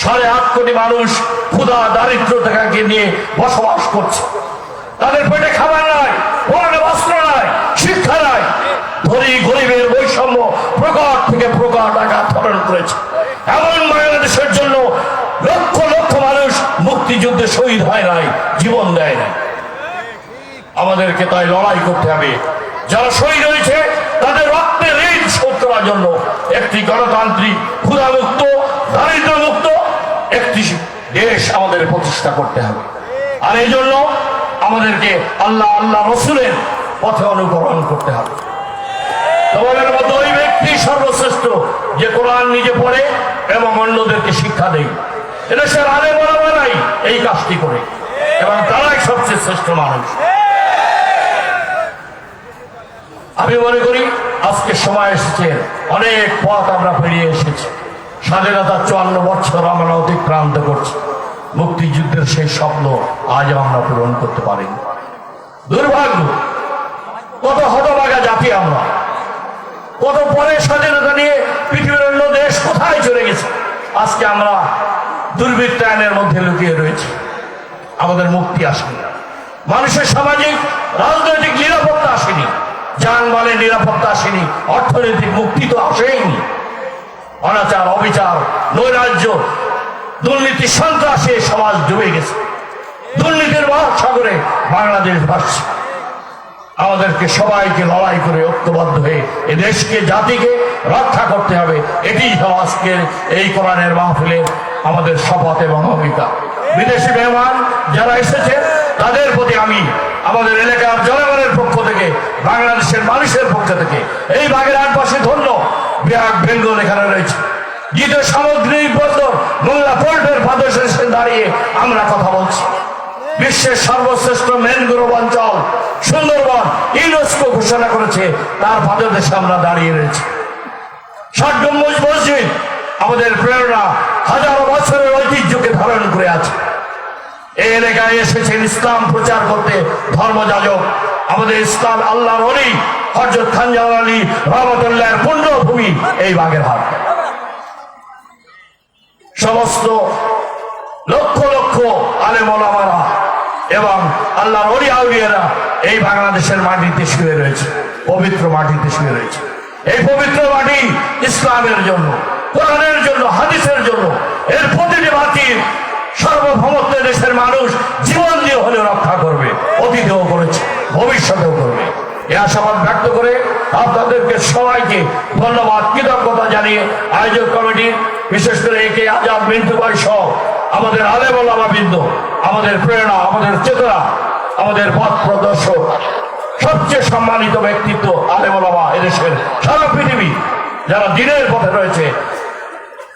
সাড়ে আট কোটি মানুষ ক্ষুধা দারিদ্রতাকে নিয়ে বসবাস করছে। তাদের পেটে খাবার নাই পরনে বস্ত্র নাই, শিক্ষা নাই। ধনী, গরিবের বৈষম্য প্রকট থেকে প্রকট আঘাত ধারণ করেছে। এমন বাংলাদেশের মুক্তিযুদ্ধে শহীদ হয় নাই, জীবন দেয় নাই। আমাদেরকে তাই লড়াই করতে হবে। যারা শহীদ হয়েছে, তাদের রক্তের ঋণ শোধ করার জন্য একটি গণতান্ত্রিক ক্ষুধামুক্ত দারিদ্র মুক্ত একটি দেশ আমাদের প্রতিষ্ঠা করতে হবে। আর এই জন্য আমাদেরকে আল্লাহ আল্লাহ রসুলের পথে অনুকরণ করতে হবে। তোমাদের মতো ওই ব্যক্তি সর্বশ্রেষ্ঠ, যে কোরআন নিজে পড়ে এবং অন্যদেরকে শিক্ষা দেয়। সে আলে বলা এই কাজটি করে। এবং তারাই সবচেয়ে শ্রেষ্ঠ মানুষ। আমি মনে করি, আজকে সময় এসেছে, অনেক পথ আমরা পেরিয়ে এসেছি। স্বাধীনতার চুয়ান্ন বছর আমরা অতিক্রান্ত করছি। মুক্তিযুদ্ধের সেই স্বপ্ন আজ আমরা পূরণ করতে পারিনি। দুর্ভাগ্য, কত হতভাগা জাতি আমরা, কত পরে স্বাধীনতা নিয়ে পৃথিবীর অন্য দেশ কোথায় চলে গেছে? আজকে আমরা দুর্বৃত্তায়নের মধ্যে লুকিয়ে রয়েছে। আমাদের মুক্তি আসেনি। মানুষের সামাজিক, রাজনৈতিক নিরাপত্তা আসেনি। যানবাহনের নিরাপত্তা আসেনি। অর্থনৈতিক মুক্তি তো আসেইনি। অনাচার, অবিচার, নৈরাজ্য, দুর্নীতি, সন্ত্রাসে সমাজ ডুবে গেছে। দুর্নীতির মহাসাগরে বাংলাদেশ ভাসছে। আমাদেরকে সবাইকে লড়াই করে ঐক্যবদ্ধ হয়ে এ দেশকে, জাতিকে রক্ষা করতে হবে। এটি আজকের এই কোরআনের মাহফিলে আমাদের শপথ এবং অঙ্গীকার বিদেশি মেহমান যারা এসেছে, তাদের প্রতি আমি আমাদের এলাকার জনগণের পক্ষ থেকে, বাংলাদেশের মানুষের পক্ষ থেকে এই বাগের আটপাশে ধন্য বিরাট বেঙ্গল এখানে রয়েছে। দ্বিতীয় সামগ্রিক বন্দর মোল্লা পোল্টের পাদশে দাঁড়িয়ে আমরা কথা বলছি। বিশ্বের সর্বশ্রেষ্ঠ ম্যানগ্রোভ ঘোষণা করেছে, তার পাদদেশে আমরা দাঁড়িয়ে রয়েছি। ষাট গম্বুজ মসজিদ আমাদের প্রেরণা হাজারো বছরের ঐতিহ্যকে ধারণ করে আছে। এই এলাকায় এসেছেন ইসলাম প্রচার করতে ধর্মযাজক। আমাদের ইসলাম আল্লাহর অলি হজরত খানজাল আলী রহমতুল্লাহর পুণ্যভূমি এই বাগেরহাট। সমস্ত লক্ষ লক্ষ আলেমলামারা এবং আল্লাহর অলি আউলিয়ারা, এই বাংলাদেশের মাটিতে শুয়ে রয়েছে, পবিত্র মাটিতে শুয়ে রয়েছে। এই পবিত্র মাটি ইসলামের জন্য, কোরআনের জন্য, হাদিসের জন্য, এর প্রতিটি মাটির সার্বভৌমত্ব দেশের মানুষ জীবন দিয়ে হলেও রক্ষা করবে, অতীতেও করেছে, ভবিষ্যতেও করবে। এ আশাবাদ ব্যক্ত করে আপনাদেরকে সবাইকে ধন্যবাদ, কৃতজ্ঞতা জানিয়ে আয়োজক কমিটি, বিশেষ করে একে আজাদ ভাই সহ আমাদের আলেমা বৃন্দ, আমাদের প্রেরণা, আমাদের চেতনা, আমাদের পথ প্রদর্শক, সবচেয়ে সম্মানিত ব্যক্তিত্ব আলে বলামা এদেশের সারা পৃথিবী, যারা দিনের পথে রয়েছে,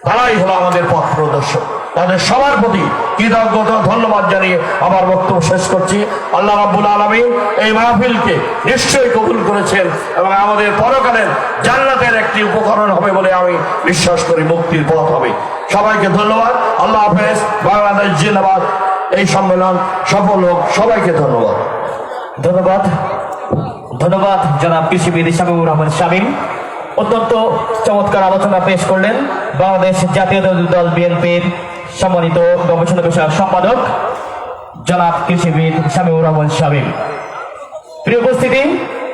তারাই হলো আমাদের পথ প্রদর্শক। তাদের সবার প্রতি কৃতজ্ঞতা ধন্যবাদ জানিয়ে আমার বক্তব্য শেষ করছি। আল্লাহ রাব্বুল আলমী এই মাহফিলকে নিশ্চয়ই কবুল করেছেন এবং আমাদের পরকালের জান্নাতের একটি উপকরণ হবে বলে আমি বিশ্বাস করি, মুক্তির পথ হবে। সবাইকে ধন্যবাদ। আল্লাহ হাফেজ, বাংলাদেশ জিন্দাবাদ। এই সম্মেলন সফল হোক। সবাইকে ধন্যবাদ। ধন্যবাদ। ধন্যবাদ, জনাব কৃষিবিদ শামীমুর রহমান শামীম। অত্যন্ত চমৎকার আলোচনা পেশ করলেন বাংলাদেশ জাতীয় দল বিএনপির সম্মানিত গবেষণা বিষয়ক সম্পাদক জনাব কৃষিবিদ শামীমুর রহমান শামীম। প্রিয় উপস্থিতি,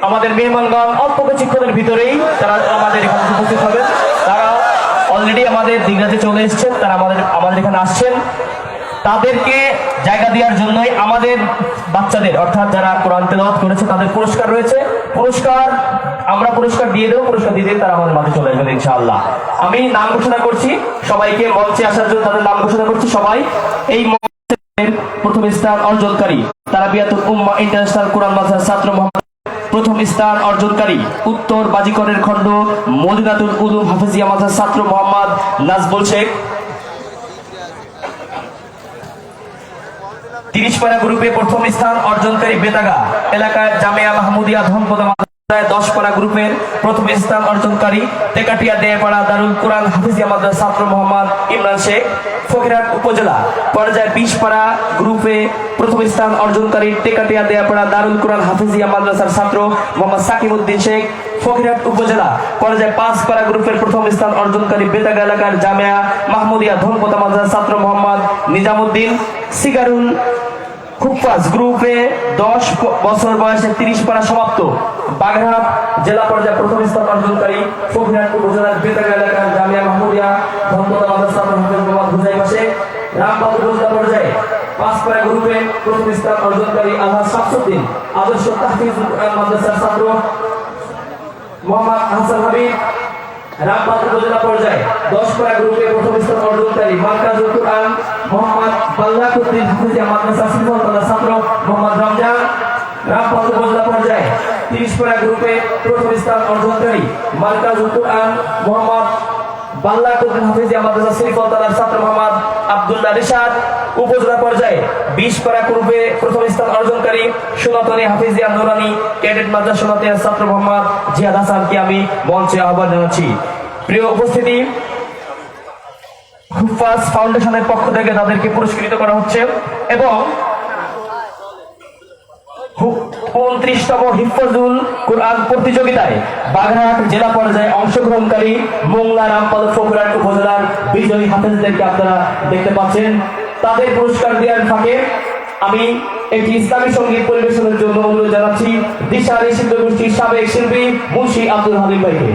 আমাদের মেহমানগণ অল্প কিছুক্ষণের ভিতরেই তারা আমাদের এখানে উপস্থিত হবেন। তারা অলরেডি আমাদের দিঘাতে চলে এসছেন, তারা আমাদের আমাদের এখানে আসছেন। তাদেরকে জায়গা দেওয়ার জন্যই আমাদের বাচ্চাদের, অর্থাৎ যারা কোরআন তেলাওয়াত করেছে, তাদের পুরস্কার রয়েছে। পুরস্কার, আমরা পুরস্কার দিয়ে দেবো, পুরস্কার দিয়ে দিয়ে তারা আমাদের মাঝে চলে আসবেন, ইনশাআল্লাহ। আমি নাম ঘোষণা করছি, সবাইকে মঞ্চে আসার জন্য তাদের নাম ঘোষণা করছি, সবাই। এই প্রথম স্থান অর্জনকারী তারা বিয়াতুল উম্মা ইন্টারন্যাশনাল কোরআন মাদ্রাসার ছাত্র মোহাম্মদ। প্রথম স্থান অর্জনকারী, উত্তর বাজিকরের খণ্ড মদিনাতুল উলুম হাফিজিয়া মাদ্রাসার ছাত্র মোহাম্মদ নাজবুল শেখ। তিরিশ পারা গ্রুপে প্রথম স্থান অর্জনকারী বেতাগা। এলাকার জামিয়া মাহমুদিয়া ধনপদ দশ পাড়া গ্রুপের প্রথম স্থান অর্জনকারী টেকাটিয়া দেপাড়া দারুল কোরআন হাফিজিয়া মাদ্রাসা ছাত্র মোহাম্মদ ইমরান শেখ ফকিরহাট উপজেলা। পর্যায়ে বিশ পাড়া গ্রুপে প্রথম স্থান অর্জনকারী টেকাটিয়া দেয়াপাড়া দারুল কোরআন হাফিজিয়া মাদ্রাসার ছাত্র মোহাম্মদ সাকিব উদ্দিন শেখ ফকিরহাট উপজেলা। পর্যায়ে পাঁচ পাড়া গ্রুপের প্রথম স্থান অর্জনকারী বেতাগা এলাকার জামিয়া মাহমুদিয়া ধনপতা মাদ্রাসার ছাত্র মোহাম্মদ নিজামুদ্দিন সিগারুল খুফাজ গ্রুপে দশ বছর বয়সে তিরিশ পারা সমাপ্ত। বাগেরহাট জেলা পর্যায়ে প্রথম স্থান অর্জনকারী ফকিরহাট উপজেলার বেতাগা এলাকার জামিয়া মাহমুদিয়া ধনপতা মাদ্রাসা হাফিজ মোহাম্মদ হুজাইমা শেখ রামবাগ উপজেলা পর্যায়ে পাঁচপাড়া গ্রুপে প্রথম স্থান অর্জনকারী আলহাজ শামসুদ্দিন, আদর্শ তাহফিজ মাদ্রাসার ছাত্র মোহাম্মদ হাসান হাবিব রামবাগ উপজেলা পর্যায়ে দশ পাড়া গ্রুপে প্রথম স্থান অর্জনকারী মার্কাজুল কোরআন, মোহাম্মদ বাল্লাকুদ্দিন হাফিজিয়া মাদ্রাসা সিলভার ছাত্র, মোহাম্মদ রমজান। রামবাগ উপজেলা পর্যায়ে তিরিশ পাড়া গ্রুপে প্রথম স্থান অর্জনকারী মার্কাজুল কোরআন, মোহাম্মদ হাফিজিয়া মাদ্রাসা ছাত্র মোহাম্মদ আব্দুল্লাহ রিশাদ উপজেলা পর্যায়ে বিশ গ্রুপে প্রথম স্থান অর্জনকারী হাফিজিয়া ক্যাডেট মাদ্রাসা ছাত্র মোহাম্মদ জিয়াদ হাসানকে আমি মঞ্চে আহ্বান জানাচ্ছি। প্রিয় উপস্থিতি, হুফাজ ফাউন্ডেশনের পক্ষ থেকে তাদেরকে পুরস্কৃত করা হচ্ছে এবং উনত্রিশতম হিফজুল কোরআন প্রতিযোগিতায় বাগেরহাট জেলা পর্যায়ে অংশগ্রহণকারী মোংলা রামপাল ফোকরাট উপজেলার বিজয়ী হাফেজদেরকে আপনারা দেখতে পাচ্ছেন। তাদের পুরস্কার দেওয়ার ফাঁকে আমি একটি ইসলামী সংগীত পরিবেশনের জন্য অনুরোধ জানাচ্ছি। দিশা শিল্প গোষ্ঠীর সাবেক শিল্পী মুন্সি আব্দুল হালিম ভাইকে।